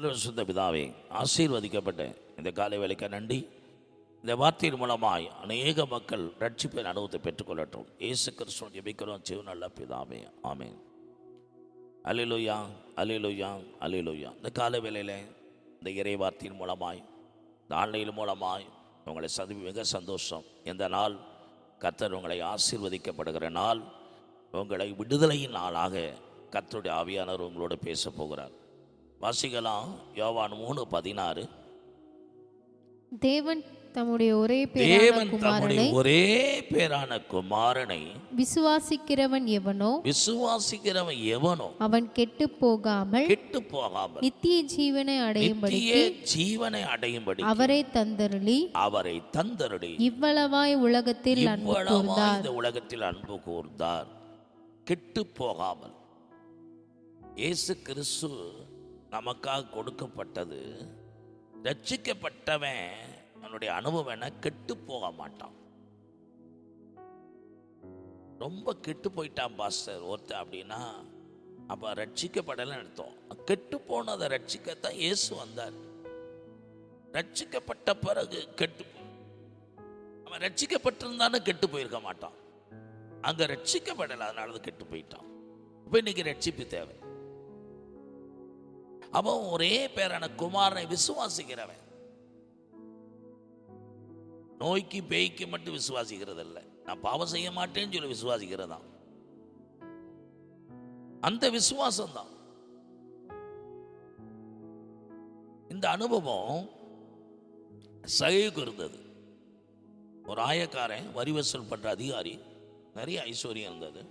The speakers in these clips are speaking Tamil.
அல்ல சுத்த பிதாவே ஆசீர்வதிக்கப்பட்ட இந்த காலை வேலைக்கு நன்றி. இந்த வார்த்தையின் மூலமாய் அநேக மக்கள் ரட்சிப்பின் அனுபவத்தை பெற்றுக்கொள்ளட்டும். இயேசு கிறிஸ்துவன் ஜெபிக்கிறோம். ஜீவ நல்ல பிதாமே ஆமென். அலிலுயா அலிலுயா அலிலுயா இந்த காலை வேலையில் இந்த இறை வார்த்தையின் மூலமாய் இந்த ஆன்லைன் மூலமாய் உங்களை சதி மிக சந்தோஷம். இந்த நாள் கத்தர் உங்களை ஆசீர்வதிக்கப்படுகிற நாள். உங்களை விடுதலையின் நாளாக கத்தருடைய ஆவியானவர் உங்களோடு பேச போகிறார். வாசிக்கலாம். யோவான் மூணு பதினாறு. தேவன் தம்முடைய ஒரே தேவன் தம்முடைய ஒரே பேரான குமாரனை விசுவாசிக்கிறவன் எவனோ விசுவாசிக்கிறவன் எவனோ அவன் கெட்டு போகாமல் கெட்டு போகாமல் நித்திய ஜீவனை அடையும்படி ஜீவனை அடையும்படி அவரை தந்தருளி அவரை தந்தருடி இவ்வளவாய் உலகத்தில் அன்பு இவ்வளவாய் இந்த உலகத்தில் அன்பு கூர்ந்தார். கெட்டு போகாமல். இயேசு கிறிஸ்து நமக்காக கொடுக்கப்பட்டது. ரட்சிக்கப்பட்டவன் அவனுடைய அனுபவம் என்ன? கெட்டு போக மாட்டான். ரொம்ப கெட்டு போயிட்டான் பாஸ்டர். ஒருத்தர் அப்படின்னா அப்ப ரட்சிக்கப்படலைன்னு அர்த்தம். கெட்டு போனதை ரட்சிக்கத்தான் இயேசு வந்தார். ரட்சிக்கப்பட்ட பிறகு கெட்டு அவன் ரட்சிக்கப்பட்டிருந்தானே கெட்டு போயிருக்க மாட்டான். அங்க ரட்சிக்கப்படலை அதனால கெட்டு போயிட்டான். இப்போ இன்னைக்கு ரட்சிப்பு தேவை. அவன் ஒரே பேரான குமாரனை விசுவாசிக்கிறவன். நோய்க்கு பேய்க்கு மட்டும் விசுவாசிக்கிறது இல்லை நான் பாவம் செய்ய மாட்டேன்னு சொல்லி விசுவாசிக்கிறதா அந்த விசுவாசம் தான் இந்த அனுபவம் சகைக்கு இருந்தது. ஒரு ஆயக்காரன் வரி வசூல் பண்ற அதிகாரி நிறைய ஐஸ்வர்யம் இருந்தது.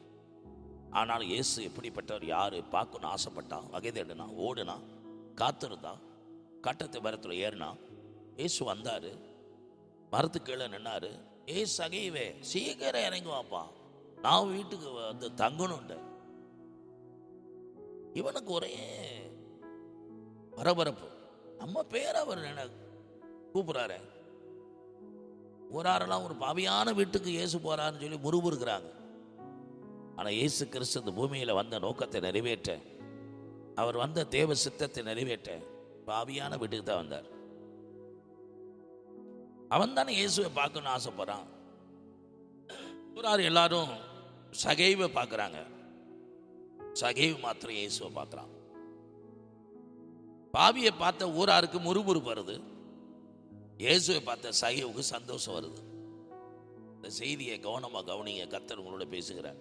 ஆனால் இயேசு எப்படிப்பட்டவர் யார்? பார்க்கணும்னு ஆசைப்பட்டான் வகை தேடுனா ஓடுனா காத்திருந்தான் கட்டத்து மரத்தில் ஏறினா இயேசு வந்தார் மரத்து கீழே நின்னாரு ஏ சகைவே சீக்கிரம் இறங்கி வாப்பா நான் வீட்டுக்கு வந்து தங்கணும்ட இவனுக்கு ஒரே பரபரப்பு. நம்ம பேர் அவர் நினை ஒரு ஆறெல்லாம் ஒரு பாவியான வீட்டுக்கு ஏசு போகிறாருன்னு சொல்லி முறுமுறுக்கிறாங்க. ஆனால் இயேசு கிறிஸ்து இந்த பூமியில் வந்த நோக்கத்தை நிறைவேற்ற அவர் வந்த தேவ சித்தத்தை நிறைவேற்ற பாவியான வீட்டுக்கு தான் வந்தார். அவன் தானே இயேசுவை பார்க்கணும்னு ஆசைப்படுறான். ஒரு எல்லாரும் சகைவை பார்க்குறாங்க. சகைவு மாத்திரம் இயேசுவை பார்க்குறான். பாவியை பார்த்த ஊராருக்கு முறுமுறுப்பு வருது. இயேசுவை பார்த்த சகைவுக்கு சந்தோஷம் வருது. இந்த செய்தியை கவனமாக கவனிங்க. கத்தர் உங்களோட பேசுகிறார்.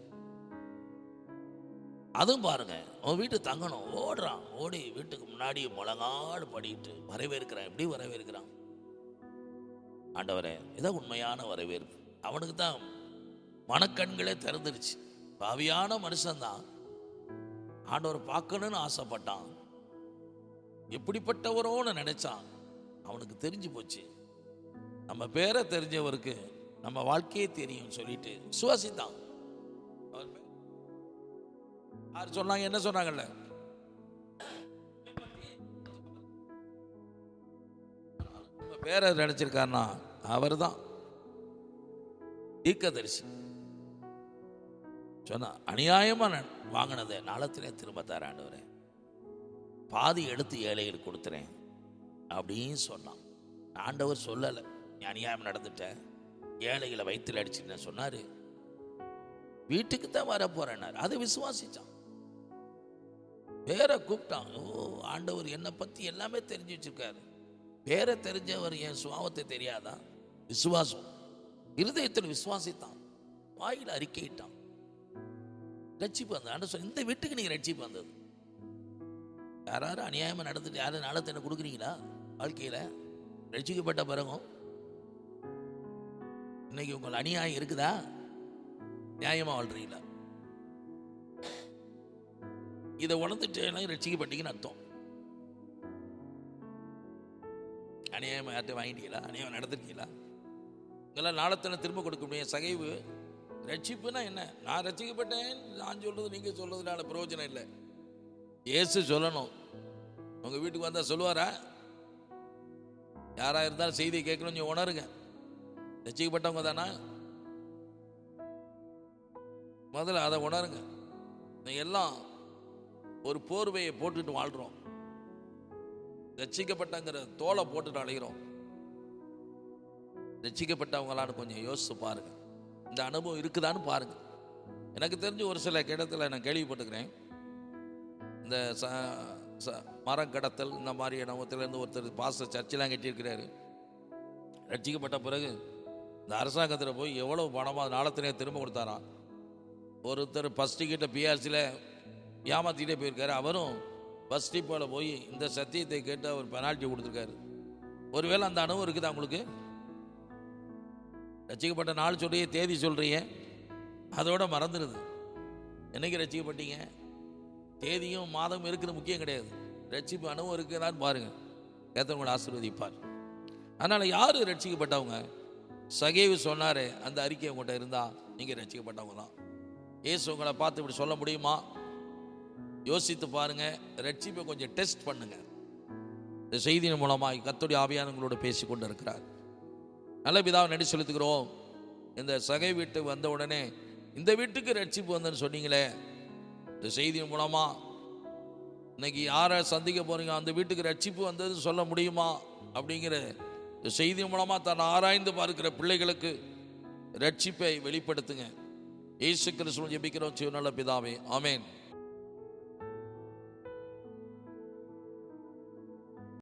அதுவும் பாருங்க அவன் வீட்டு தங்கணும் ஓடுறான். ஓடி வீட்டுக்கு முன்னாடி முழங்காடு படிக்கிட்டு வரவேற்கிறான். எப்படி வரவேற்கிறான்? ஆண்டவரே இதான் உண்மையான வரவேற்பு. அவனுக்கு தான் மனக்கண்களே திறந்துருச்சு. பாவியான மனுஷன்தான். ஆண்டவர் பார்க்கணும்னு ஆசைப்பட்டான். எப்படிப்பட்டவரோன்னு நினைச்சான். அவனுக்கு தெரிஞ்சு போச்சு. நம்ம பேரை தெரிஞ்சவருக்கு நம்ம வாழ்க்கையே தெரியும் சொல்லிட்டு சுவாசித்தான் அவர் பேர் யார் சொன்னாங்க என்ன சொன்னாங்கல்ல? நம்ம பேரை நினைச்சிருக்காருன்னா அவர் தான் தீக்கதரிசி சொன்னா அநியாயமா வாங்கினதை நாளத்திலே திரும்ப தராண்டவரே பாதி எடுத்து ஏழைகளுக்கு கொடுத்துறேன் அப்படின்னு சொன்னான். ஆண்டவர் சொல்லலை நீ அநியாயம் நடந்துட்டேன் ஏழைகளை வயிற்றில் அடிச்சுன்னு சொன்னாரு. வீட்டுக்கு தான் வர போறேன்னாரு அதை விசுவாசிச்சான். பேரை கூப்பிட்டான். ஓ ஆண்டவர் என்னை பத்தி எல்லாமே தெரிஞ்சு வச்சிருக்காரு. பேரை தெரிஞ்சவர் என் சுவாவத்தை தெரியாதா? விசுவாசம். இருதயத்தில் விசுவாசித்தான். வாயில் அறிக்கையிட்டான் ரட்சிப்பு வந்தது. ஆண்டு இந்த வீட்டுக்கு நீங்க ரட்சிப்பு வந்தது. யாராரும் அநியாயமா நடந்துட்டு யாரும் நாளத்தை என்ன கொடுக்குறீங்களா? வாழ்க்கையில ரட்சிக்கப்பட்ட பிறகும். இன்னைக்கு உங்கள் அநியாயம் இருக்குதா? நியாயமா வாழ்றீங்களா? இதை உணர்ந்துட்டு ரட்சிக்கப்பட்டீங்கன்னு அர்த்தம். அநியாயமா யார்கிட்ட வாங்கிட்டீங்களா? அநியாயம் நடந்துட்டீங்களா? இதெல்லாம் நாளத்தனை திரும்ப கொடுக்க முடியும். சகைவு ரட்சிப்புனா என்ன? நான் ரட்சிக்கப்பட்டேன் நான் சொல்றது நீங்க சொல்றதுனால பிரயோஜனம் இல்லை. ஏசு சொல்லணும். உங்க வீட்டுக்கு வந்தா சொல்லுவாரா? யாரா இருந்தாலும் செய்தியை கேட்கணும் கொஞ்சம் உணருங்க. ரட்சிக்கப்பட்டவங்க தானா? முதல்ல அதை உணருங்க. எல்லாம் ஒரு போர்வையை போட்டுட்டு வாழ்கிறோம் ரட்சிக்கப்பட்டங்கிற தோலை போட்டுட்டு அலைகிறோம் ரட்சிக்கப்பட்டவங்களான்னு கொஞ்சம் யோசித்து பாருங்க. இந்த அனுபவம் இருக்குதான்னு பாருங்க. எனக்கு தெரிஞ்சு ஒரு சில இடத்துல நான் கேள்விப்பட்டுக்கிறேன் இந்த ச ச- மரம் கடத்தல் இந்த மாதிரி இடத்துலேருந்து ஒருத்தர் பாச சர்ச்செலாம் கட்டியிருக்கிறாரு. ரட்சிக்கப்பட்ட பிறகு இந்த அரசாங்கத்தில் போய் எவ்வளோ பணமாக நாளத்தினே திரும்ப கொடுத்தாராம். ஒருத்தர் ஃபஸ்ட்டு கிட்ட பிஆர்சியில் ஏமாற்றிக்கிட்டே போயிருக்காரு. அவரும் பஸ் டிப்போவில் போய் இந்த சத்தியத்தை கேட்டு அவர் பெனால்ட்டி கொடுத்துருக்காரு. ஒருவேளை அந்த அனுபவம் இருக்குதா உங்களுக்கு? ரசிக்கப்பட்ட நாள் சொல்றிய தேதி சொல்கிறீங்க அதோட மறந்துடுது என்னைக்கு ரசிக்கப்பட்டீங்க? தேதியும் மாதமும் இருக்கிறது முக்கியம் கிடையாது. ரட்சிப்பு அனுபவம் இருக்குதான்னு பாருங்க. கேத்தவங்களை ஆசீர்வதிப்பார். அதனால் யார் ரட்சிக்கப்பட்டவங்க சகேவு சொன்னார் அந்த அறிக்கை உங்கள்கிட்ட இருந்தால் நீங்கள் ரசிக்கப்பட்டவங்க தான். ஏசு உங்களை பார்த்து இப்படி சொல்ல முடியுமா? யோசித்து பாருங்க ரட்சிப்பை கொஞ்சம் டெஸ்ட் பண்ணுங்க. இந்த செய்தியின் மூலமாக கத்தோடி ஆவியானங்களோடு பேசி கொண்டு இருக்கிறார் நல்ல பிதாவை நடி செலுத்துகிறோம். இந்த சகை வீட்டு வந்த உடனே இந்த வீட்டுக்கு ரட்சிப்பு வந்தேன்னு சொன்னீங்களே இந்த செய்தியின் மூலமா? இன்னைக்கு யாரை சந்திக்க போறீங்க? அந்த வீட்டுக்கு ரட்சிப்பு வந்ததுன்னு சொல்ல முடியுமா? அப்படிங்கிற இந்த செய்தி மூலமா தன்னை ஆராய்ந்து பார்க்கிற பிள்ளைகளுக்கு ரட்சிப்பை வெளிப்படுத்துங்க. இயேசு கிறிஸ்துவ ஜெபிக்கிறோம். சிவநல்ல பிதாவே. ஆமேன்.